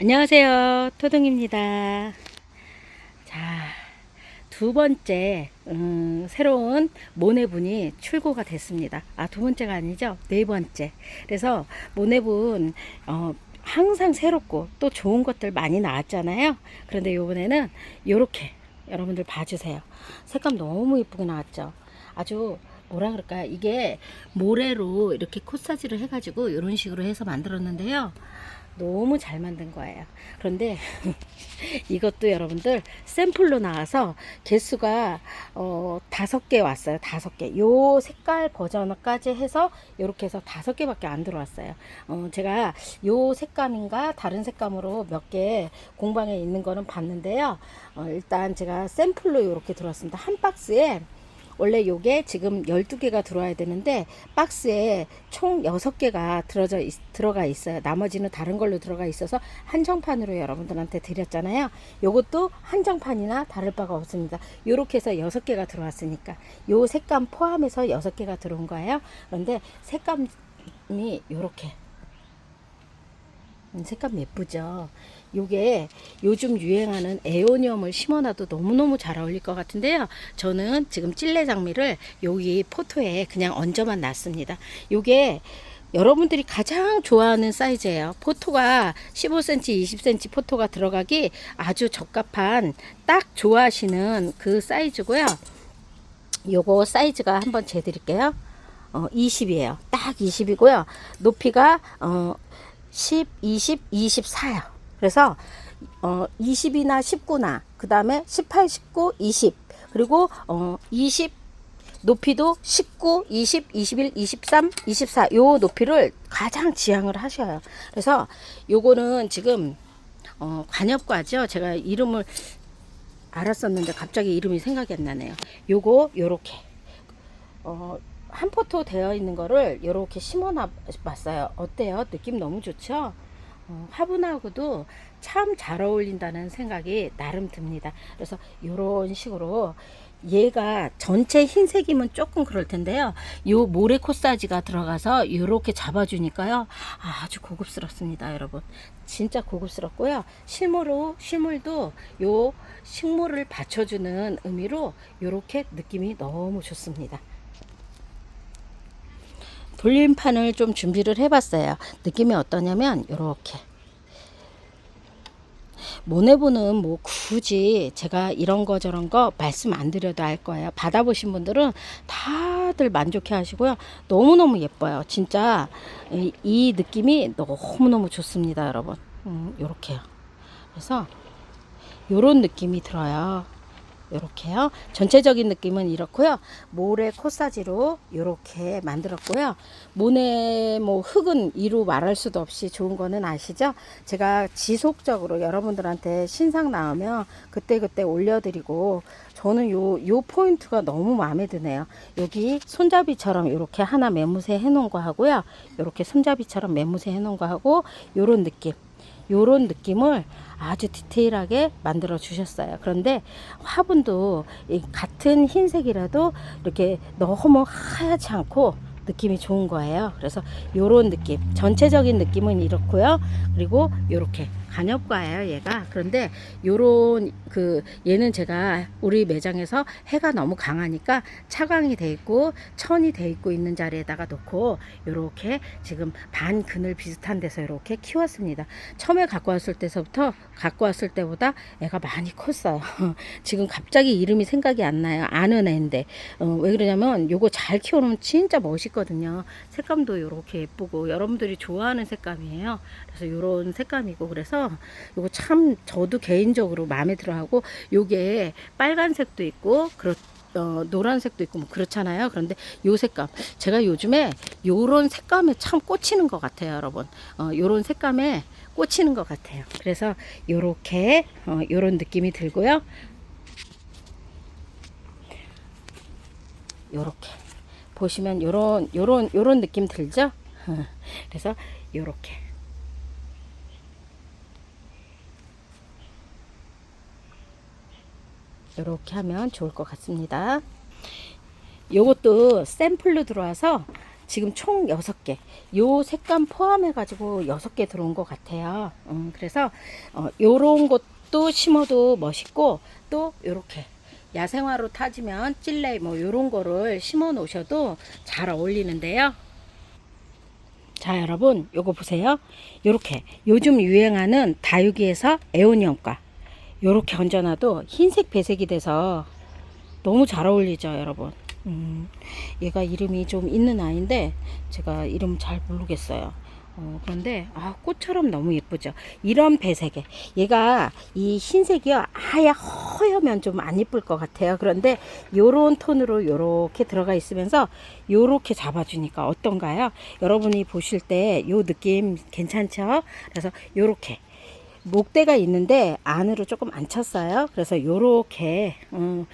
안녕하세요. 토동입니다. 자, 두 번째, 음, 새로운 모네분이 출고가 됐습니다. 아, 두 번째가 아니죠? 네 번째. 그래서 모네분, 어, 항상 새롭고 또 좋은 것들 많이 나왔잖아요. 그런데 요번에는 요렇게 여러분들 봐주세요. 색감 너무 예쁘게 나왔죠? 아주 뭐라 그럴까 이게 모래로 이렇게 코사지를 해가지고 이런 식으로 해서 만들었는데요 너무 잘 만든 거예요. 그런데 이것도 여러분들 샘플로 나와서 개수가 어 다섯 개 왔어요. 다섯 개 요 색깔 버전까지 해서 이렇게 해서 다섯 개밖에 안 들어왔어요. 어 제가 요 색감인가 다른 색감으로 몇 개 공방에 있는 거는 봤는데요. 어 일단 제가 샘플로 이렇게 들어왔습니다. 한 박스에 원래 요게 지금 12개가 들어와야 되는데 박스에 총 6개가 들어져 있, 들어가 있어요. 나머지는 다른 걸로 들어가 있어서 한정판으로 여러분들한테 드렸잖아요. 요것도 한정판이나 다를 바가 없습니다. 요렇게 해서 6개가 들어왔으니까 요 색감 포함해서 6개가 들어온 거예요. 그런데 색감이 요렇게 음, 색감 예쁘죠? 요게 요즘 유행하는 에오니엄을 심어놔도 너무너무 잘 어울릴 것 같은데요. 저는 지금 찔레 장미를 여기 포토에 그냥 얹어만 놨습니다. 요게 여러분들이 가장 좋아하는 사이즈예요. 포토가 15cm, 20cm 포토가 들어가기 아주 적합한 딱 좋아하시는 그 사이즈고요. 요거 사이즈가 한번 재드릴게요. 어, 20이에요. 딱 20이고요. 높이가 어, 10, 20, 24요. 그래서 어 20이나 19나 그 다음에 18, 19, 20 그리고 어20 높이도 19, 20, 21, 23, 24 요 높이를 가장 지향을 하셔요. 그래서 요거는 지금 어 관엽과죠. 제가 이름을 알았었는데 갑자기 이름이 생각이 안 나네요. 요거 요렇게 어, 한 포토 되어 있는 거를 요렇게 심어 놨어요. 어때요? 느낌 너무 좋죠? 어, 화분하고도 참 잘 어울린다는 생각이 나름 듭니다. 그래서 이런 식으로 얘가 전체 흰색이면 조금 그럴 텐데요. 요 모래 코사지가 들어가서 이렇게 잡아주니까요. 아주 고급스럽습니다, 여러분. 진짜 고급스럽고요. 실물로 실물도 요 식물을 받쳐주는 의미로 이렇게 느낌이 너무 좋습니다. 돌림판을 좀 준비를 해봤어요. 느낌이 어떠냐면 이렇게 모네보는 뭐 굳이 제가 이런 거 저런 거 말씀 안 드려도 알 거예요. 받아보신 분들은 다들 만족해 하시고요. 너무너무 예뻐요. 진짜 이, 이 느낌이 너무너무 좋습니다, 여러분. 음, 요렇게요. 그래서 요런 느낌이 들어요. 요렇게요. 전체적인 느낌은 이렇고요. 모래 코사지로 요렇게 만들었고요. 모네 뭐 흙은 이루 말할 수도 없이 좋은 거는 아시죠? 제가 지속적으로 여러분들한테 신상 나오면 그때 그때 올려드리고 저는 요, 요 포인트가 너무 마음에 드네요. 여기 손잡이처럼 이렇게 하나 매무새 해놓은 거 하고요. 이렇게 손잡이처럼 매무새 해놓은 거 하고 요런 느낌. 요런 느낌을 아주 디테일하게 만들어 주셨어요. 그런데 화분도 같은 흰색이라도 이렇게 너무 하얗지 않고 느낌이 좋은 거예요. 그래서 요런 느낌, 전체적인 느낌은 이렇고요. 그리고 요렇게 간엽과예요, 얘가. 그런데 요런 그 얘는 제가 우리 매장에서 해가 너무 강하니까 차광이 돼 있고 천이 돼 있고 있는 자리에다가 놓고 요렇게 지금 반 그늘 비슷한 데서 이렇게 키웠습니다. 처음에 갖고 왔을 때서부터 갖고 왔을 때보다 애가 많이 컸어요. 지금 갑자기 이름이 생각이 안 나요. 아는 애인데 어, 왜 그러냐면 요거 잘 키워놓으면 진짜 멋있거든요. 색감도 요렇게 예쁘고 여러분들이 좋아하는 색감이에요. 그래서 요런 색감이고 그래서 요거 참 저도 개인적으로 마음에 들어하고 요게 빨간색도 있고 그렇 어, 노란색도 있고 뭐 그렇잖아요. 그런데 요 색감 제가 요즘에 요런 색감에 참 꽂히는 것 같아요, 여러분. 어, 요런 색감에 꽂히는 것 같아요. 그래서 요렇게 어, 요런 느낌이 들고요. 요렇게 보시면 요런 요런 요런 느낌 들죠? 그래서 요렇게 이렇게 하면 좋을 것 같습니다. 요것도 샘플로 들어와서 지금 총 6개. 요 색감 포함해 가지고 6개 들어온 것 같아요. 음, 그래서 어, 요런 것도 심어도 멋있고 또 요렇게 야생화로 타지면 찔레 뭐 요런 거를 심어 놓으셔도 잘 어울리는데요. 자 여러분 요거 보세요 요렇게 요즘 유행하는 다육이에서 에오니엄과 요렇게 얹어놔도 흰색 배색이 돼서 너무 잘 어울리죠 여러분. 음, 얘가 이름이 좀 있는 아이인데 제가 이름 잘 모르겠어요. 어, 그런데 아 꽃처럼 너무 예쁘죠. 이런 배색에. 얘가 이 흰색이요. 아예 허여면 좀 안 예쁠 것 같아요. 그런데 요런 톤으로 요렇게 들어가 있으면서 요렇게 잡아주니까 어떤가요? 여러분이 보실 때 요 느낌 괜찮죠? 그래서 요렇게 목대가 있는데 안으로 조금 안 쳤어요 그래서 요렇게 음,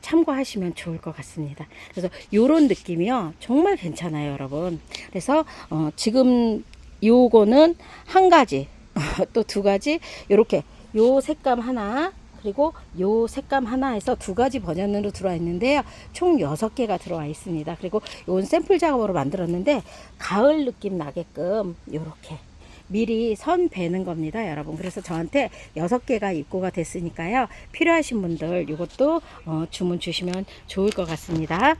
참고하시면 좋을 것 같습니다. 그래서 요런 느낌이요. 정말 괜찮아요, 여러분. 그래서 어, 지금 요거는 한 가지, 또 두 가지 요렇게 요 색감 하나 그리고 요 색감 하나에서 두 가지 버전으로 들어와 있는데요. 총 여섯 개가 들어와 있습니다. 그리고 요건 샘플 작업으로 만들었는데 가을 느낌 나게끔 요렇게 미리 선 베는 겁니다, 여러분. 그래서 저한테 여섯 개가 입고가 됐으니까요. 필요하신 분들 이것도 어, 주문 주시면 좋을 것 같습니다.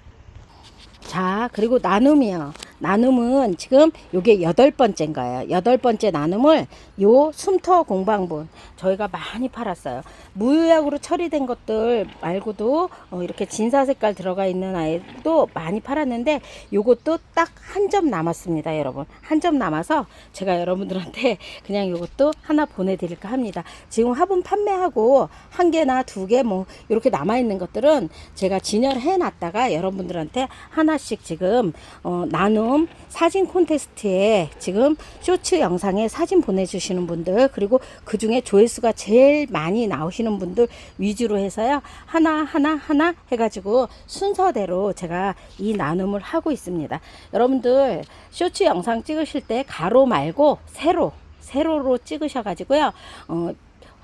자, 그리고 나눔이요. 나눔은 지금 요게 여덟 번째인가요? 여덟 번째 나눔을 요 숨터 공방분 저희가 많이 팔았어요. 무유약으로 처리된 것들 말고도 어, 이렇게 진사 색깔 들어가 있는 아이도 많이 팔았는데 요것도 딱 한 점 남았습니다, 여러분. 한 점 남아서 제가 여러분들한테 그냥 요것도 하나 보내 드릴까 합니다. 지금 화분 판매하고 한 개나 두 개 뭐 이렇게 남아 있는 것들은 제가 진열해 놨다가 여러분들한테 하나 씩 지금 어, 나눔 사진 콘테스트에 지금 쇼츠 영상에 사진 보내주시는 분들 그리고 그 중에 조회수가 제일 많이 나오시는 분들 위주로 해서요 하나 하나 하나 해가지고 순서대로 제가 이 나눔을 하고 있습니다. 여러분들 쇼츠 영상 찍으실 때 가로 말고 세로 세로로 찍으셔가지고요. 어,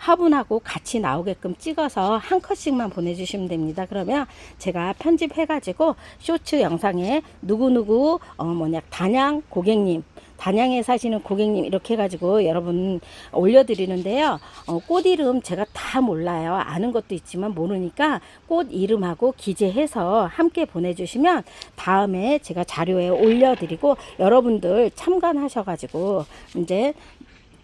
화분하고 같이 나오게끔 찍어서 한 컷씩만 보내주시면 됩니다. 그러면 제가 편집해가지고 쇼츠 영상에 누구누구 어 뭐냐 단양 고객님 단양에 사시는 고객님 이렇게 해가지고 여러분 올려드리는데요. 어, 꽃 이름 제가 다 몰라요. 아는 것도 있지만 모르니까 꽃 이름하고 기재해서 함께 보내주시면 다음에 제가 자료에 올려드리고 여러분들 참관하셔가지고 이제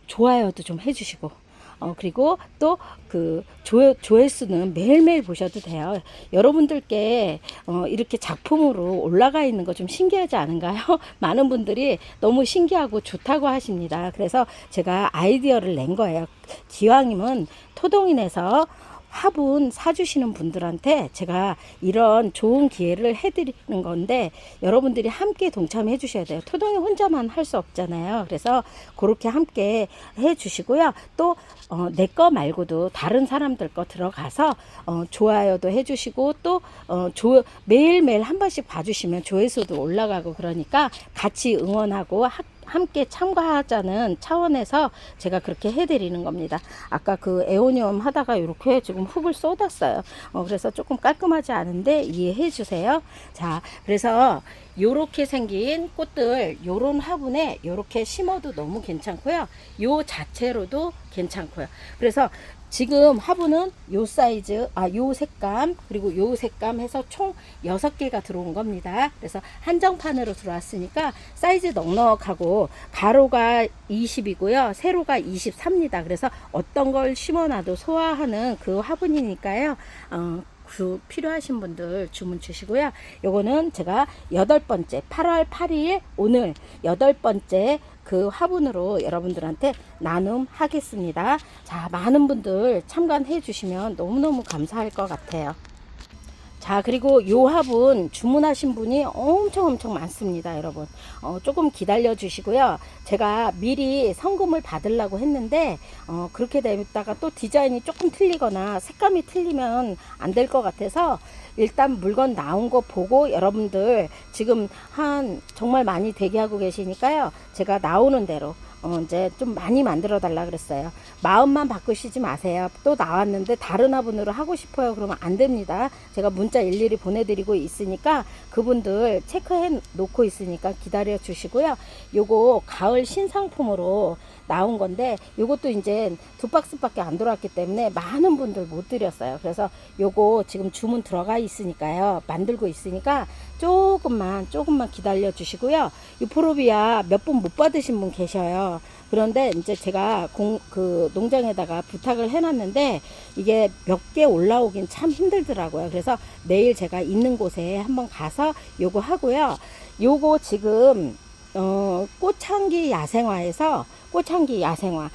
좋아요도 좀 해주시고 어, 그리고 또그 조회, 조회수는 매일매일 보셔도 돼요. 여러분들께 어, 이렇게 작품으로 올라가 있는 거 좀 신기하지 않은가요? 많은 분들이 너무 신기하고 좋다고 하십니다. 그래서 제가 아이디어를 낸 거예요. 기왕이면 토동인에서 화분 사주시는 분들한테 제가 이런 좋은 기회를 해드리는 건데 여러분들이 함께 동참해 주셔야 돼요. 토동이 혼자만 할 수 없잖아요. 그래서 그렇게 함께 해 주시고요. 또 어, 내거 말고도 다른 사람들 거 들어가서 어, 좋아요도 해 주시고 또 어, 조, 매일매일 한 번씩 봐주시면 조회수도 올라가고 그러니까 같이 응원하고 학, 함께 참가하자는 차원에서 제가 그렇게 해드리는 겁니다. 아까 그 에오니움 하다가 이렇게 지금 흙을 쏟았어요. 어, 그래서 조금 깔끔하지 않은데 이해해 주세요. 자, 그래서 요렇게 생긴 꽃들 요런 화분에 요렇게 심어도 너무 괜찮고요. 요 자체로도 괜찮고요. 그래서 지금 화분은 요 사이즈, 아, 요 색감, 그리고 요 색감 해서 총 6개가 들어온 겁니다. 그래서 한정판으로 들어왔으니까 사이즈 넉넉하고 가로가 20이고요. 세로가 23입니다. 그래서 어떤 걸 심어놔도 소화하는 그 화분이니까요. 어, 그 필요하신 분들 주문 주시고요. 요거는 제가 여덟 번째 8월 8일 오늘 여덟 번째 그 화분으로 여러분들한테 나눔하겠습니다. 자, 많은 분들 참관해 주시면 너무너무 감사할 것 같아요. 자 그리고 요 화분 주문하신 분이 엄청 엄청 많습니다 여러분. 어, 조금 기다려 주시고요. 제가 미리 성금을 받으려고 했는데 어, 그렇게 되다가 또 디자인이 조금 틀리거나 색감이 틀리면 안 될 것 같아서 일단 물건 나온 거 보고 여러분들 지금 한 정말 많이 대기하고 계시니까요. 제가 나오는 대로 어, 이제 좀 많이 만들어 달라 그랬어요. 마음만 바꾸시지 마세요. 또 나왔는데 다른 화분으로 하고 싶어요. 그러면 안 됩니다. 제가 문자 일일이 보내드리고 있으니까 그분들 체크해 놓고 있으니까 기다려 주시고요. 요거 가을 신상품으로 나온 건데 요것도 이제 두 박스밖에 안 들어왔기 때문에 많은 분들 못 드렸어요. 그래서 요거 지금 주문 들어가 있으니까요. 만들고 있으니까 조금만 조금만 기다려 주시고요. 유포로비아 몇 분 못 받으신 분 계셔요. 그런데 이제 제가 공, 그 농장에다가 부탁을 해놨는데 이게 몇 개 올라오긴 참 힘들더라고요. 그래서 내일 제가 있는 곳에 한번 가서 요거 하고요. 요거 지금 어, 꽃향기 야생화에서 꽃향기 야생화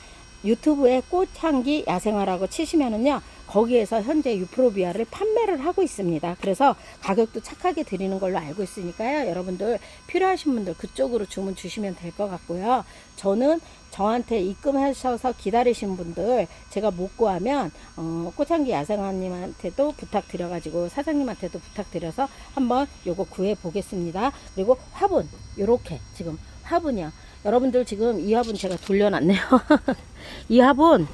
유튜브에 꽃향기 야생화라고 치시면은요 거기에서 현재 유프로비아를 판매를 하고 있습니다. 그래서 가격도 착하게 드리는 걸로 알고 있으니까요. 여러분들 필요하신 분들 그쪽으로 주문 주시면 될 것 같고요. 저는 저한테 입금하셔서 기다리신 분들 제가 못 구하면 어, 꽃향기 야생화님한테도 부탁드려가지고 사장님한테도 부탁드려서 한번 요거 구해 보겠습니다. 그리고 화분 요렇게 지금 화분이요. 여러분들 지금 이 화분 제가 돌려놨네요. 이 화분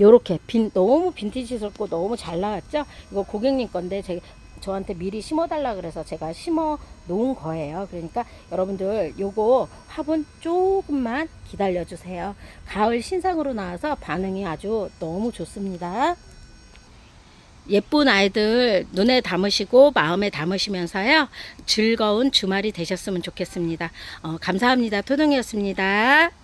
요렇게 빈 너무 빈티지스럽고 너무 잘 나왔죠? 이거 고객님 건데 제 저한테 미리 심어달라 그래서 제가 심어 놓은 거예요. 그러니까 여러분들 요거 화분 조금만 기다려 주세요. 가을 신상으로 나와서 반응이 아주 너무 좋습니다. 예쁜 아이들 눈에 담으시고 마음에 담으시면서요 즐거운 주말이 되셨으면 좋겠습니다. 어, 감사합니다. 토동이었습니다.